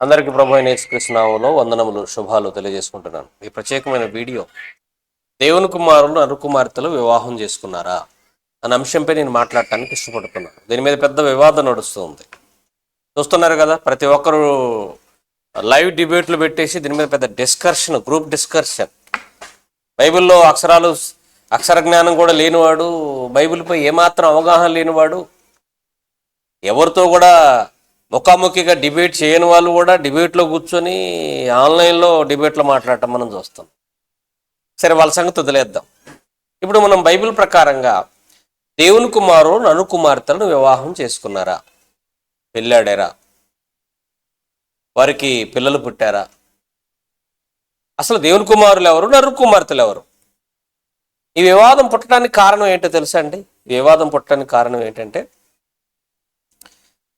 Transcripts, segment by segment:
అందరికీ ప్రభు అయిన యేసుకృష్ణనామంలో వందనములు శుభాలు తెలియజేసుకుంటున్నాను. ఈ ప్రత్యేకమైన వీడియో దేవుని కుమారులు నరుకుమార్తెలు వివాహం చేసుకున్నారా? అనే అంశంపై నేను మాట్లాడటానికి ఇష్టపడుతున్నాను. దీని మీద పెద్ద వివాదం నడుస్తుంది చూస్తున్నారు కదా ప్రతి ఒక్కరు లైవ్ డిబేట్లు పెట్టేసి దీని మీద పెద్ద డిస్కర్షన్ గ్రూప్ డిస్కర్షన్. బైబిల్లో అక్షరాలు అక్షర జ్ఞానం కూడా లేనివాడు బైబిల్పై ఏమాత్రం అవగాహన లేనివాడు ఎవరితో కూడా ముఖాముఖిగా డిబేట్ చేయని వాళ్ళు కూడా డిబేట్లో కూర్చొని ఆన్లైన్లో డిబేట్లో మాట్లాడటం మనం చూస్తాం. సరే వాళ్ళ సంగతి వదిలేద్దాం. ఇప్పుడు మనం బైబిల్ ప్రకారంగా దేవుని కుమారుడు నను కుమార్తెలను వివాహం చేసుకున్నారా? పెళ్ళాడారా? వారికి పిల్లలు పుట్టారా? అసలు దేవుని కుమారులు ఎవరు? నరు కుమార్తెలు ఎవరు? ఈ వివాదం పుట్టడానికి కారణం ఏంటో తెలుసా అండి? వివాదం పుట్టడానికి కారణం ఏంటంటే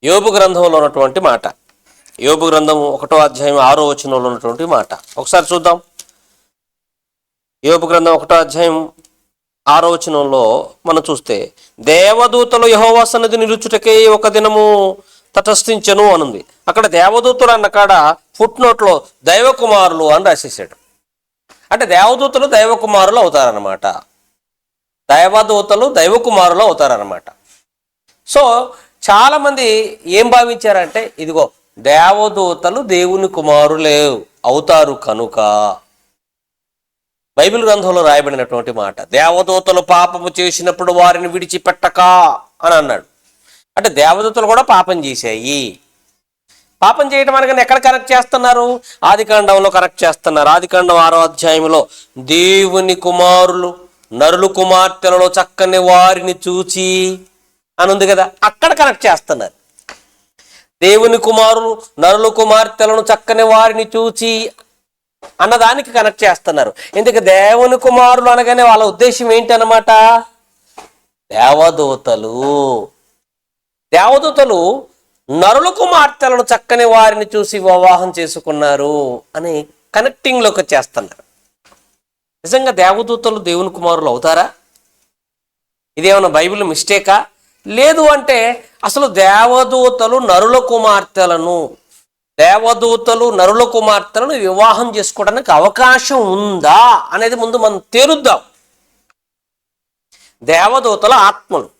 యోబు గ్రంథంలో ఉన్నటువంటి మాట. యోబు గ్రంథం ఒకటో అధ్యాయం ఆరో వచనంలో ఉన్నటువంటి మాట. ఒకసారి చూద్దాం. యోబు గ్రంథం ఒకటో అధ్యాయం ఆరో వచనంలో మనం చూస్తే దేవదూతలు యహోవా సన్నిధి నిలుచుటకే ఒక దినము తటస్థించను అనుంది. అక్కడ దేవదూతలు అన్న కాడ ఫుట్ నోట్లో దైవ కుమారులు అని రాసేసాడు అంటే దేవదూతలు దైవ కుమారులు అవుతారనమాట దైవదూతలు దైవకుమారులు అవుతారనమాట సో చాలామంది ఏం భావించారంటే ఇదిగో దేవదూతలు దేవుని కుమారులే అవుతారు కనుక. బైబిల్ గ్రంథంలో రాయబడినటువంటి మాట దేవదూతలు పాపము చేసినప్పుడు వారిని విడిచిపెట్టక అని అన్నాడు. అంటే దేవదూతలు కూడా పాపం చేశాయి. పాపం చేయటం అనగానే ఎక్కడ కనెక్ట్ చేస్తున్నారు? ఆదికాండంలో కనెక్ట్ చేస్తున్నారు. ఆదికాండం ఆరో అధ్యాయంలో దేవుని కుమారులు నరులు కుమార్తెలలో చక్కని వారిని చూచి అని ఉంది కదా అక్కడ కనెక్ట్ చేస్తున్నారు. దేవుని కుమారులు నరుల కుమార్తెలను చక్కని వారిని చూచి అన్నదానికి కనెక్ట్ చేస్తున్నారు. ఎందుకు దేవుని కుమారులు అనగానే వాళ్ళ ఉద్దేశం ఏంటి దేవదూతలు. దేవదూతలు నరుల కుమార్తెలను చక్కని వారిని చూసి వివాహం చేసుకున్నారు అని కనెక్టింగ్లోకి చేస్తున్నారు నిజంగా దేవదూతలు దేవుని కుమారులు అవుతారా? ఇదేమైనా బైబిల్ మిస్టేకా? లేదు అంటే అసలు దేవదూతలు నరుల కుమార్తెలను దేవదూతలు నరుల కుమార్తెలను వివాహం చేసుకోవడానికి అవకాశం ఉందా అనేది ముందు మనం తేరుద్దాం దేవదూతల ఆత్మలు.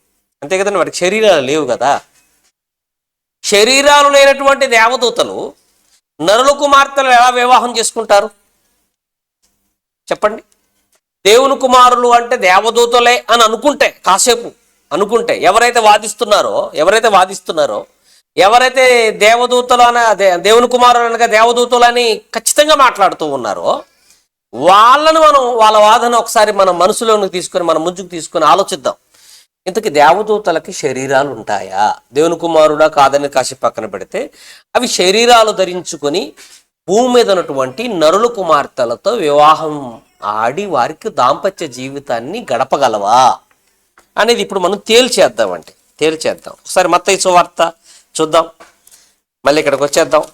అంతే కదండి వాటికి శరీరాలు లేవు కదా. శరీరాలు లేనటువంటి దేవదూతలు నరుల కుమార్తెలు ఎలా వివాహం చేసుకుంటారు? చెప్పండి. దేవుని కుమారులు అంటే దేవదూతలే అని అనుకుంటే కాసేపు అనుకుంటే ఎవరైతే వాదిస్తున్నారో ఎవరైతే వాదిస్తున్నారో ఎవరైతే దేవదూతలు అన దేవుని కుమారులు అనగా దేవదూతలు అని ఖచ్చితంగా మాట్లాడుతూ ఉన్నారో వాళ్ళను మనం వాళ్ళ వాదన ఒకసారి మన మనసులోనికి తీసుకొని మన ముందుకు తీసుకొని ఆలోచిద్దాం. ఇంతకీ దేవదూతలకి శరీరాలు ఉంటాయా? దేవుని కుమారుడా కాదని కాసి పక్కన పెడితే అవి శరీరాలు ధరించుకొని భూమి మీద ఉన్నటువంటి నరుల కుమార్తెలతో వివాహం ఆడి వారికి దాంపత్య జీవితాన్ని గడపగలవా? అనేది ఇప్పుడు మనం తేల్చేద్దామండి. తేల్చేద్దాం. ఒకసారి మత్తయి వార్త చూద్దాం. మళ్ళీ ఇక్కడికి వచ్చేద్దాం.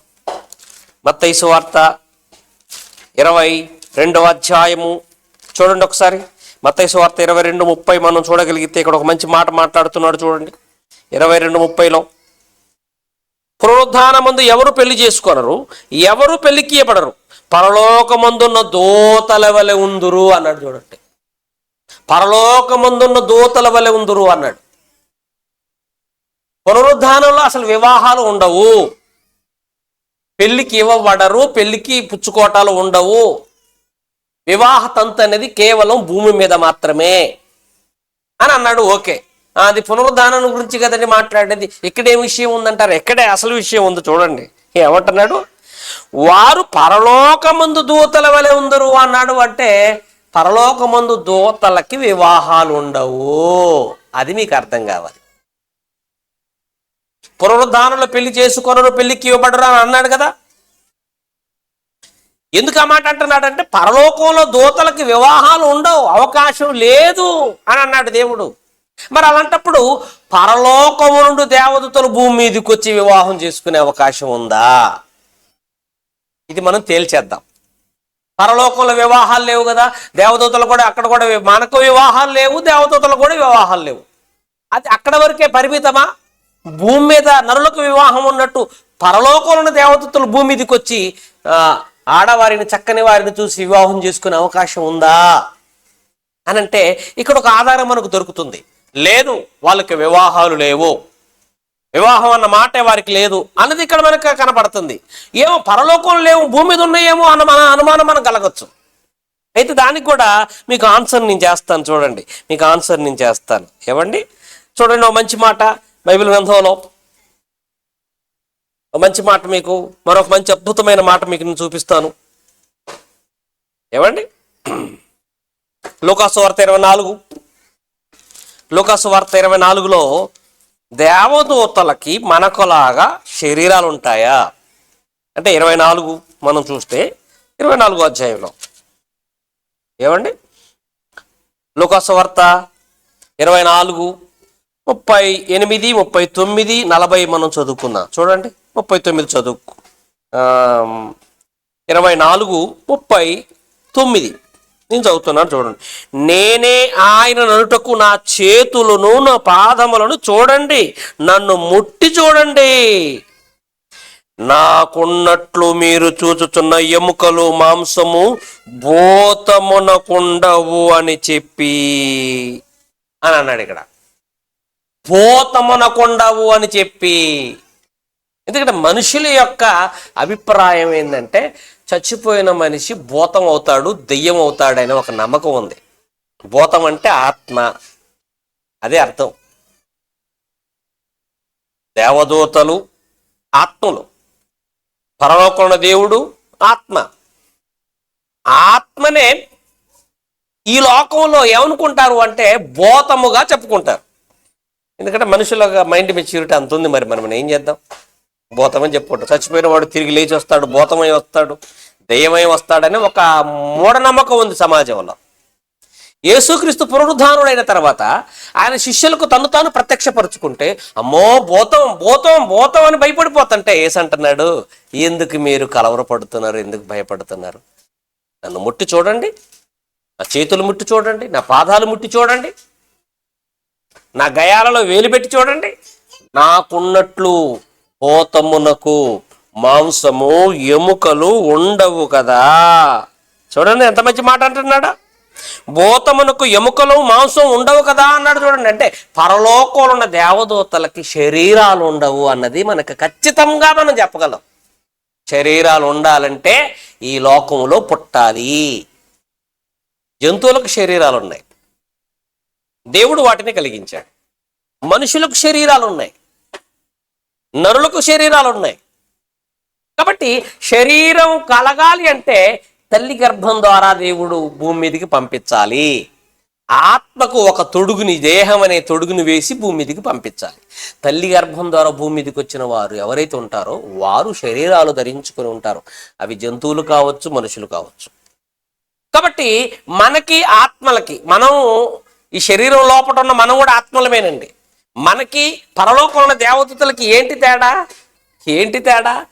మత్తయి వార్త ఇరవై రెండవ అధ్యాయము. చూడండి ఒకసారి. మత్తయి వార్త ఇరవై రెండు ముప్పై మనం చూడగలిగితే ఇక్కడ ఒక మంచి మాట మాట్లాడుతున్నాడు చూడండి. ఇరవై రెండు ముప్పైలో. పునరుద్ధానమందు ఎవరు పెళ్ళి చేసుకొనరు? ఎవరు పెళ్ళికి ఇవ్వబడరు పరలోకమందున్న దూతల వలె ఉందురు అన్నాడు చూడండి. పరలోకమందున్న దూతల వలె ఉందురు అన్నాడు. పునరుద్ధానంలో అసలు వివాహాలు ఉండవు. పెళ్ళికి ఇవ్వబడరు పెళ్ళికి పుచ్చుకోటాలు ఉండవు. వివాహ తంతు అనేది కేవలం భూమి మీద మాత్రమే. అని అన్నాడు ఓకే. అది పునరుద్ధానం గురించి కదండి మాట్లాడేది. ఇక్కడే విషయం ఉందంటారు? ఎక్కడే అసలు విషయం ఉంది చూడండి. ఏమంటున్నాడు? వారు పరలోకముందు దూతల వలె ఉందరు అన్నాడు అంటే పరలోకమందు దూతలకి వివాహాలు ఉండవు అది మీకు అర్థం కావాలి. పునరుద్ధానంలో పెళ్ళి చేసుకొనరు పెళ్ళికి ఇవ్వబడరు అని అన్నాడు కదా. ఎందుకు ఆ మాట అంటున్నాడంటే పరలోకంలో దూతలకి వివాహాలు ఉండవు అవకాశం లేదు అని అన్నాడు దేవుడు. మరి అలాంటప్పుడు పరలోకము నుండి దేవదూతలు భూమి మీదకి వచ్చి వివాహం చేసుకునే అవకాశం ఉందా? ఇది మనం తేల్చేద్దాం. పరలోకంలో వివాహాలు లేవు కదా. దేవదూతలు కూడా అక్కడ కూడా మనకు వివాహాలు లేవు దేవదూతలు కూడా వివాహాలు లేవు. అది అక్కడ వరకే పరిమితమా? భూమి మీద నరులకు వివాహం ఉన్నట్టు పరలోకంలో దేవదత్తులు భూమి మీదకి వచ్చి ఆడవారిని చక్కని వారిని చూసి వివాహం చేసుకునే అవకాశం ఉందా? అని అంటే ఇక్కడ ఒక ఆధారం మనకు దొరుకుతుంది. లేదు వాళ్ళకి వివాహాలు లేవు. వివాహం అన్న మాటే వారికి లేదు అన్నది ఇక్కడ మనకు కనపడుతుంది. ఏమో పరలోకం లేవు భూమి మీద ఉన్నాయేమో అన్న మన అనుమానం మనం కలగచ్చు. అయితే దానికి కూడా మీకు ఆన్సర్ నేను చేస్తాను చూడండి. మీకు ఆన్సర్ నేను చేస్తాను. ఏమండి? చూడండి ఒక మంచి మాట బైబిల్ గ్రంథంలో. ఒక మంచి మాట మీకు మరొక మంచి అద్భుతమైన మాట మీకు నేను చూపిస్తాను. ఏమండి? లోకాసు వార్త ఇరవై నాలుగు. లోకాసు వార్త ఇరవై నాలుగులో దేవదూతలకి మనకులాగా శరీరాలు ఉంటాయా అంటే ఇరవై నాలుగు మనం చూస్తే ఇరవై నాలుగు అధ్యాయంలో. ఏమండి? లోకాసు ఇరవై నాలుగు ముప్పై ఎనిమిది ముప్పై తొమ్మిది నలభై మనం చదువుకుందాం. చూడండి ముప్పై తొమ్మిది చదువు ఇరవై నాలుగు ముప్పై తొమ్మిది. నేను చదువుతున్నాను చూడండి. నేనే ఆయన నటుకు నా చేతులను నా పాదములను చూడండి. నన్ను ముట్టి చూడండి. నాకున్నట్లు మీరు చూచుచున్న ఎముకలు మాంసము భూతమునకుండవు అని చెప్పి అని అన్నాడు ఇక్కడ. భూతమునకుండవు అని చెప్పి. ఎందుకంటే మనుషుల యొక్క అభిప్రాయం ఏంటంటే చచ్చిపోయిన మనిషి భూతం అవుతాడు దెయ్యం అవుతాడనే ఒక నమ్మకం ఉంది. భూతం అంటే ఆత్మ. అదే అర్థం. దేవదూతలు ఆత్మలు. పరలోకంలో దేవుడు ఆత్మ. ఆత్మనే ఈ లోకంలో ఏమనుకుంటారు అంటే భూతముగా చెప్పుకుంటారు. ఎందుకంటే మనుషుల మైండ్ మెచ్యూరిటీ అంత ఉంది మరి మనం ఏం చేద్దాం? భూతమని చెప్పుకుంటాం. చచ్చిపోయిన వాడు తిరిగి లేచి వస్తాడు భూతమై వస్తాడు దయ్యమై వస్తాడని ఒక మూఢనమ్మకం ఉంది సమాజంలో. యేసుక్రీస్తు పునరుద్ధానుడైన తర్వాత ఆయన శిష్యులకు తను తాను ప్రత్యక్షపరుచుకుంటే అమ్మో భూతం భూతం భూతం అని భయపడిపోతుంటే ఏసంటున్నాడు ఎందుకు మీరు కలవరపడుతున్నారు ఎందుకు భయపడుతున్నారు? నన్ను ముట్టి చూడండి నా చేతులు ముట్టి చూడండి నా పాదాలు ముట్టి చూడండి నా గయాలలో వేలు పెట్టి చూడండి నాకున్నట్లు పోతమునకు మాంసము ఎముకలు ఉండవు కదా. చూడండి ఎంత మంచి మాట అంటున్నాడా? భూతమునకు ఎముకలు మాంసం ఉండవు కదా అన్నాడు చూడండి. అంటే పరలోకంలో ఉన్న దేవదూతలకి శరీరాలు ఉండవు అన్నది మనకు ఖచ్చితంగా మనం చెప్పగలం. శరీరాలు ఉండాలంటే ఈ లోకంలో పుట్టాలి. జంతువులకు శరీరాలు ఉన్నాయి. దేవుడు వాటిని కలిగించాడు. మనుషులకు శరీరాలు ఉన్నాయి. నరులకు శరీరాలు ఉన్నాయి కాబట్టి శరీరం కలగాలి అంటే తల్లి గర్భం ద్వారా దేవుడు భూమి మీదకి పంపించాలి. ఆత్మకు ఒక తొడుగుని దేహం అనే తొడుగుని వేసి భూమి మీదకి పంపించాలి. తల్లి గర్భం ద్వారా భూమి మీదకి వచ్చిన వారు ఎవరైతే ఉంటారో వారు శరీరాలు ధరించుకొని ఉంటారు. అవి జంతువులు కావచ్చు మనుషులు కావచ్చు. కాబట్టి మనకి ఆత్మలకి మనం ఈ శరీరం లోపల ఉన్న మనం కూడా ఆత్మలమేనండి. మనకి పరలోకంలో ఉన్న దేవదూతలకి ఏంటి తేడా? ఏంటి తేడా?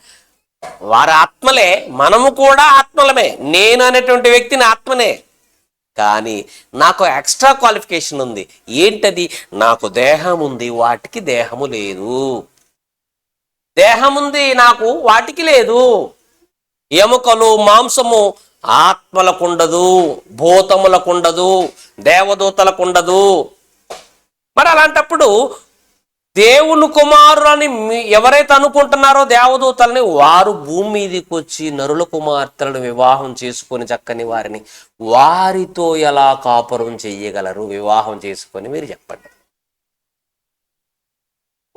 వారి ఆత్మలే మనము కూడా ఆత్మలమే. నేను అనేటువంటి వ్యక్తిని ఆత్మనే. కానీ నాకు ఎక్స్ట్రా క్వాలిఫికేషన్ ఉంది. ఏంటది? నాకు దేహం ఉంది. వాటికి దేహము లేదు. దేహం ఉంది నాకు వాటికి లేదు. ఎముకలు మాంసము ఆత్మలకుండదు భూతములకుండదు దేవదూతలకుండదు మరి అలాంటప్పుడు దేవుని కుమారులని ఎవరైతే అనుకుంటున్నారో దేవదూతలని వారు భూమి మీదకి వచ్చి నరుల కుమార్తెలను వివాహం చేసుకొని చక్కని వారిని వారితో ఎలా కాపురం చెయ్యగలరు? వివాహం చేసుకొని మీరు చెప్పండి.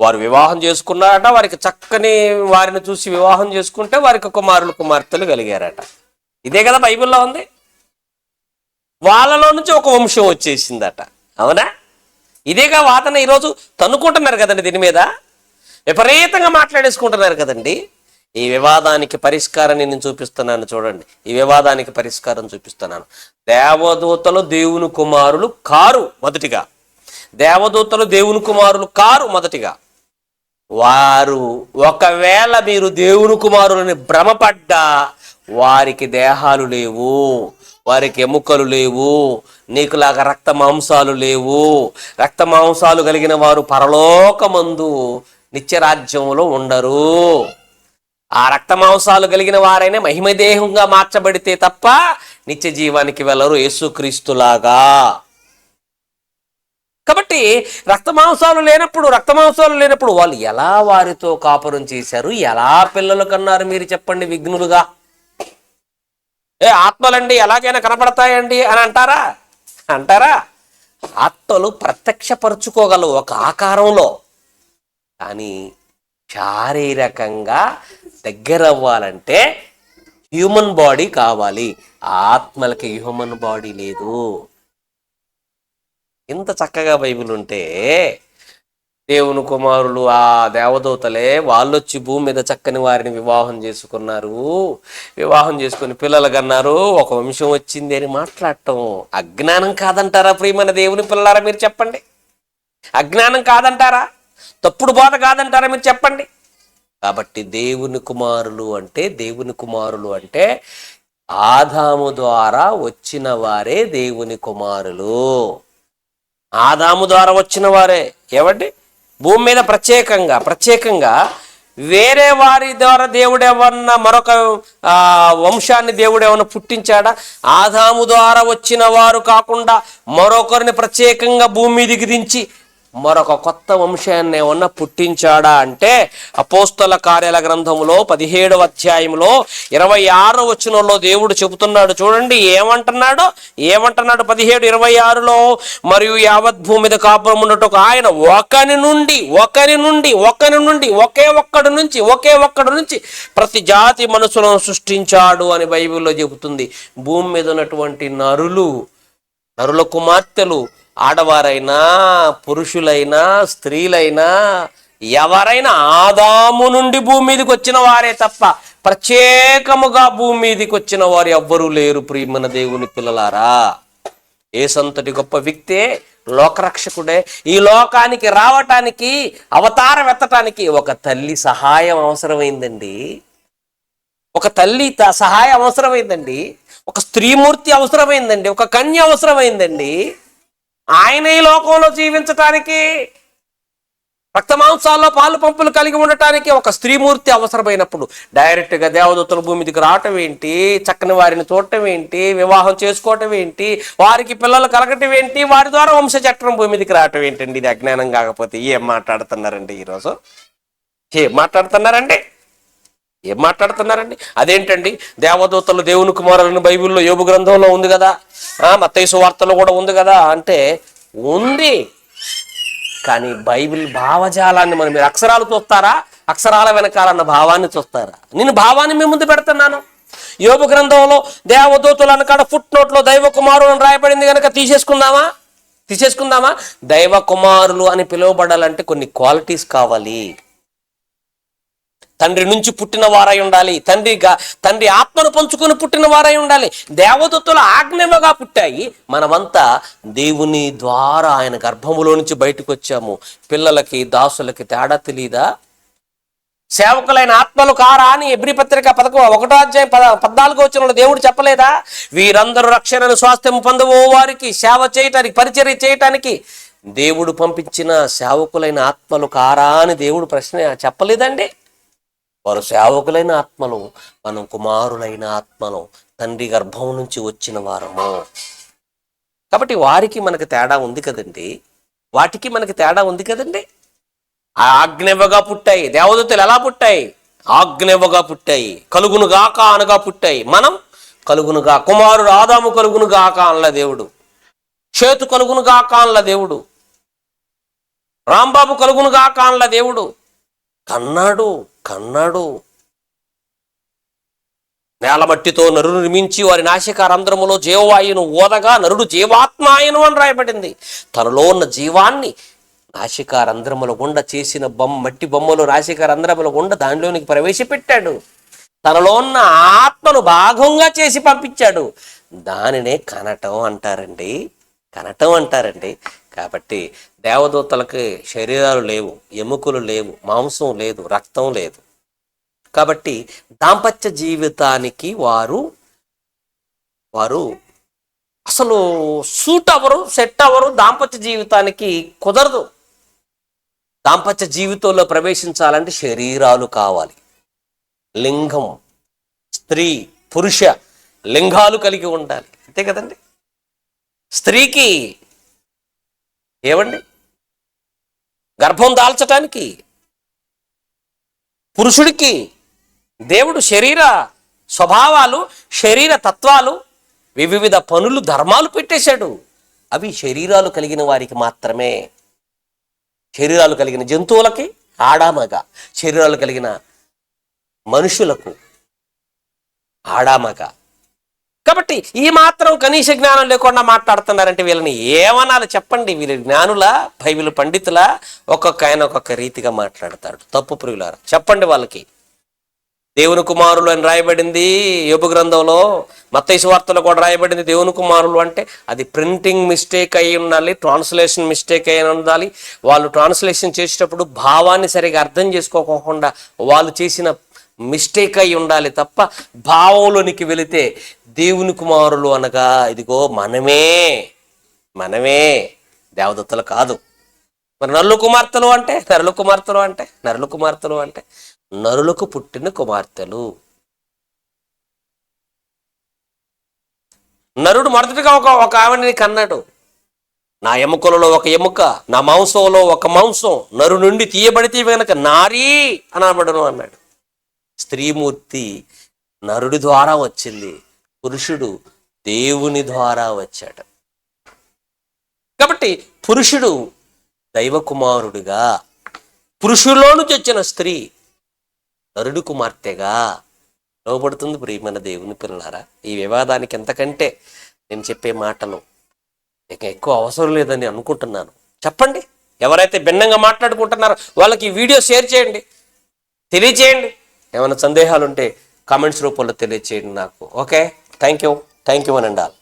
వారు వివాహం చేసుకున్నారట వారికి చక్కని వారిని చూసి వివాహం చేసుకుంటే వారికి కుమారులు కుమార్తెలు కలిగారట. ఇదే కదా బైబిల్లో ఉంది. వాళ్ళలో నుంచి ఒక వంశం వచ్చేసిందట. అవునా? ఇదేగా వాదన ఈరోజు తన్నుకుంటున్నారు కదండి దీని మీద? విపరీతంగా మాట్లాడేసుకుంటున్నారు కదండి. ఈ వివాదానికి పరిష్కారాన్ని నేను చూపిస్తున్నాను చూడండి. ఈ వివాదానికి పరిష్కారం చూపిస్తున్నాను. దేవదూతలు దేవుని కుమారులు కారు మొదటిగా. దేవదూతలు దేవుని కుమారులు కారు మొదటిగా. వారు ఒకవేళ మీరు దేవుని కుమారులని భ్రమపడ్డా వారికి దేహాలు లేవు వారికి ఎముకలు లేవు నీకులాగా రక్త మాంసాలు లేవు. రక్త మాంసాలు కలిగిన వారు పరలోకమందు నిత్యరాజ్యంలో ఉండరు. ఆ రక్త మాంసాలు కలిగిన వారైనా మహిమదేహంగా మార్చబడితే తప్ప నిత్య జీవానికి వెళ్ళరు యేసుక్రీస్తులాగా. కాబట్టి రక్త మాంసాలు లేనప్పుడు రక్త మాంసాలు లేనప్పుడు వాళ్ళు ఎలా వారితో కాపురం చేశారు? ఎలా పిల్లలు కన్నారు మీరు చెప్పండి విఘ్నులుగా? ఏ ఆత్మలండి ఎలాగైనా కనపడతాయండి అని అంటారా? అంటారా? ఆత్మలు ప్రత్యక్షపరుచుకోగలవు ఒక ఆకారంలో. కానీ శారీరకంగా దగ్గర అవ్వాలంటే హ్యూమన్ బాడీ కావాలి ఆత్మలకి హ్యూమన్ బాడీ లేదు. ఇంత చక్కగా బైబిల్ ఉంటే దేవుని కుమారులు ఆ దేవదూతలే వాళ్ళొచ్చి భూమి మీద చక్కని వారిని వివాహం చేసుకున్నారు. వివాహం చేసుకుని పిల్లలు కన్నారు. ఒక వంశం వచ్చింది అని మాట్లాడటం. అజ్ఞానం కాదంటారా ప్రియమైన దేవుని పిల్లలారా మీరు చెప్పండి? అజ్ఞానం కాదంటారా? తప్పుడు బోధ కాదంటారా మీరు చెప్పండి? కాబట్టి దేవుని కుమారులు అంటే దేవుని కుమారులు అంటే ఆదాము ద్వారా వచ్చిన వారే దేవుని కుమారులు. ఆదాము ద్వారా వచ్చిన వారే. ఏమండి భూమి మీద ప్రత్యేకంగా ప్రత్యేకంగా వేరే వారి ద్వారా దేవుడేమన్నా మరొక వంశాన్ని దేవుడేమన్నా పుట్టించాడా? ఆదాము ద్వారా వచ్చిన వారు కాకుండా మరొకరిని ప్రత్యేకంగా భూమి మీదికి దించి మరొక కొత్త వంశాన్ని ఏమన్నా పుట్టించాడా అంటే అపోస్తల కార్యాల గ్రంథంలో పదిహేడవ అధ్యాయంలో ఇరవై ఆరో వచనంలో దేవుడు చెబుతున్నాడు. చూడండి ఏమంటున్నాడు? ఏమంటున్నాడు పదిహేడు ఇరవై ఆరులో? మరియు యావత్ భూమి మీద కాపురం ఉన్నట్టు ఆయన ఒకని నుండి ఒకరి నుండి ఒకరి నుండి ఒకే ఒక్కడి నుంచి ఒకే ఒక్కడి నుంచి ప్రతి జాతి మనుషులను సృష్టించాడు అని బైబిల్లో చెబుతుంది. భూమి మీద ఉన్నటువంటి నరులు నరుల కుమార్తెలు ఆడవారైనా పురుషులైనా స్త్రీలైనా ఎవరైనా ఆదాము నుండి భూమి మీదకి వచ్చిన వారే తప్ప ప్రత్యేకముగా భూమి మీదకి వచ్చిన వారు ఎవ్వరూ లేరు ప్రియమన దేవుని పిల్లలారా. ఏసంతటి గొప్ప వ్యక్తే లోకరక్షకుడే. ఈ లోకానికి రావటానికి అవతారం ఎత్తటానికి ఒక తల్లి సహాయం అవసరమైందండి. ఒక తల్లి సహాయం అవసరమైందండి. ఒక స్త్రీమూర్తి అవసరమైందండి. ఒక కన్య అవసరమైందండి. ఆయన ఈ లోకంలో జీవించటానికి రక్తమాంసాల్లో పాలు పంపులు కలిగి ఉండటానికి ఒక స్త్రీమూర్తి అవసరమైనప్పుడు డైరెక్ట్గా దేవదూతల భూమి మీదకి రావటం ఏంటి? చక్కని వారిని చూడటం ఏంటి? వివాహం చేసుకోవటం ఏంటి? వారికి పిల్లలు కలగటం ఏంటి? వారి ద్వారా వంశచక్రం భూమి మీదకి రావటం ఏంటండి? ఇది అజ్ఞానం కాకపోతే ఏం మాట్లాడుతున్నారండి ఈరోజు? ఏం మాట్లాడుతున్నారండి? ఏం మాట్లాడుతున్నారండి? అదేంటండి? దేవదూతలు దేవుని కుమారులను బైబిల్లో యోగు గ్రంథంలో ఉంది కదా? ఆ మత్తయి వార్తలో కూడా ఉంది కదా? అంటే ఉంది. కానీ బైబిల్ భావజాలాన్ని మనం మీరు అక్షరాలు చూస్తారా? అక్షరాల వెనకాలన్న భావాన్ని చూస్తారా? నేను భావాన్ని మీ ముందు పెడుతున్నాను. యోగు గ్రంథంలో దేవదూతలు అనకాడ ఫుట్ నోట్లో దైవ కుమారులు అని రాయబడింది కనుక తీసేసుకుందామా? తీసేసుకుందామా? దైవ కుమారులు అని పిలువబడాలంటే కొన్ని క్వాలిటీస్ కావాలి. తండ్రి నుంచి పుట్టిన వారై ఉండాలి. తండ్రి తండ్రి ఆత్మను పంచుకొని పుట్టిన వారై ఉండాలి. దేవదత్తుల ఆజ్ఞమగా పుట్టాయి. మనమంతా దేవుని ద్వారా ఆయన గర్భములో నుంచి బయటకు వచ్చాము. పిల్లలకి దాసులకి తేడా తెలియదా సేవకులైన ఆత్మలు కారా అని ఎబ్రి పత్రిక పదకొ ఒకటో అధ్యాయం పద పద్నాలుగో వచ్చిన దేవుడు చెప్పలేదా? వీరందరూ రక్షణను స్వాస్థ్యం పొందవో వారికి సేవ చేయటానికి పరిచర్య చేయటానికి దేవుడు పంపించిన సేవకులైన ఆత్మలు కారా అని దేవుడు ప్రశ్న చెప్పలేదండి. వారు సేవకులైన ఆత్మలు మనం కుమారులైన ఆత్మలు తండ్రి గర్భం నుంచి వచ్చిన వారము. కాబట్టి వారికి మనకి తేడా ఉంది కదండి. వాటికి మనకి తేడా ఉంది కదండి. ఆ ఆజ్ఞవగా పుట్టాయి. దేవదూతలు ఎలా పుట్టాయి? ఆజ్ఞవగా పుట్టాయి. కలుగును గాక అనగా పుట్టాయి. మనం కలుగునుగా కుమారుడు ఆదాము కలుగును గాక అనల దేవుడు. చేతు కలుగును గాక అనల దేవుడు. రాంబాబు కలుగును గాక అనల దేవుడు. కన్నాడు. కన్నాడు. నేలమట్టితో నరుడు నిర్మించి వారి నాశకారంధ్రములో జీవవాయును ఓదగా నరుడు జీవాత్మాయను అని రాయబడింది. తనలో ఉన్న జీవాన్ని నాశికారంధ్రముల గుండా చేసిన బొమ్మ మట్టి బొమ్మలు నాశికారంధ్రముల గుండా దానిలోనికి ప్రవేశపెట్టాడు. తనలో ఉన్న ఆత్మను భాగంగా చేసి పంపించాడు. దానినే కనటం అంటారండి. కనటం అంటారండి. కాబట్టి దేవదూతలకి శరీరాలు లేవు ఎముకలు లేవు మాంసం లేదు రక్తం లేదు. కాబట్టి దాంపత్య జీవితానికి వారు వారు అసలు సూట్ అవ్వరు సెట్ అవ్వరు దాంపత్య జీవితానికి కుదరదు. దాంపత్య జీవితంలో ప్రవేశించాలంటే శరీరాలు కావాలి. లింగం స్త్రీ పురుష లింగాలు కలిగి ఉండాలి. అంతే కదండి? స్త్రీకి ఏమండి గర్భం దాల్చటానికి పురుషుడికి దేవుడు శరీర స్వభావాలు శరీర తత్వాలు వివిధ పనులు ధర్మాలు పెట్టేశాడు. అవి శరీరాలు కలిగిన వారికి మాత్రమే. శరీరాలు కలిగిన జంతువులకి ఆడామగ శరీరాలు కలిగిన మనుషులకు ఆడామగ కాబట్టి ఈ మాత్రం కనీస జ్ఞానం లేకుండా మాట్లాడుతున్నారంటే వీళ్ళని ఏమనాలి చెప్పండి. వీళ్ళ జ్ఞానుల బైబిల్ పండితుల ఒక్కొక్క ఆయన ఒక్కొక్క రీతిగా మాట్లాడతాడు. తప్పు ప్రియులారా చెప్పండి వాళ్ళకి. దేవుని కుమారులు అని రాయబడింది యోబు గ్రంథంలో మత్తయి వార్తలో కూడా రాయబడింది దేవుని కుమారులు అంటే అది ప్రింటింగ్ మిస్టేక్ అయి ఉండాలి ట్రాన్స్లేషన్ మిస్టేక్ అయి ఉండాలి. వాళ్ళు ట్రాన్స్లేషన్ చేసేటప్పుడు భావాన్ని సరిగా అర్థం చేసుకోకుండా వాళ్ళు చేసిన మిస్టేక్ అయి ఉండాలి తప్ప భావంలోనికి వెళితే దేవుని కుమారులు అనగా ఇదిగో మనమే మనమే దేవదత్తులు కాదు. మరి నరుల కుమార్తెలు అంటే నరుల కుమార్తెలు అంటే నరుల కుమార్తెలు అంటే నరులకు పుట్టిన కుమార్తెలు. నరుడు మొదటిగా ఒక ఒక ఆవిడని కన్నాడు. నా ఎముకలలో ఒక ఎముక నా మాంసంలో ఒక మాంసం నరు నుండి తీయబడితే కనుక నారీ అనబడను అన్నాడు. స్త్రీమూర్తి నరుడి ద్వారా వచ్చింది పురుషుడు దేవుని ద్వారా వచ్చాడు. కాబట్టి పురుషుడు దైవకుమారుడుగా పురుషుల్లో నుంచి వచ్చిన స్త్రీ నరుడు కుమార్తెగా లోబడుతుంది. ప్రియమైన దేవుని పిల్లలారా ఈ వివాదానికి ఎంతకంటే నేను చెప్పే మాటలు ఇక ఎక్కువ అవసరం లేదని అనుకుంటున్నాను. చెప్పండి ఎవరైతే భిన్నంగా మాట్లాడుకుంటున్నారో వాళ్ళకి ఈ వీడియో షేర్ చేయండి తెలియచేయండి ఏమైనా సందేహాలు ఉంటే కామెంట్స్ రూపంలో తెలియచేయండి నాకు. Okay? Thank you thank you అని అండాలి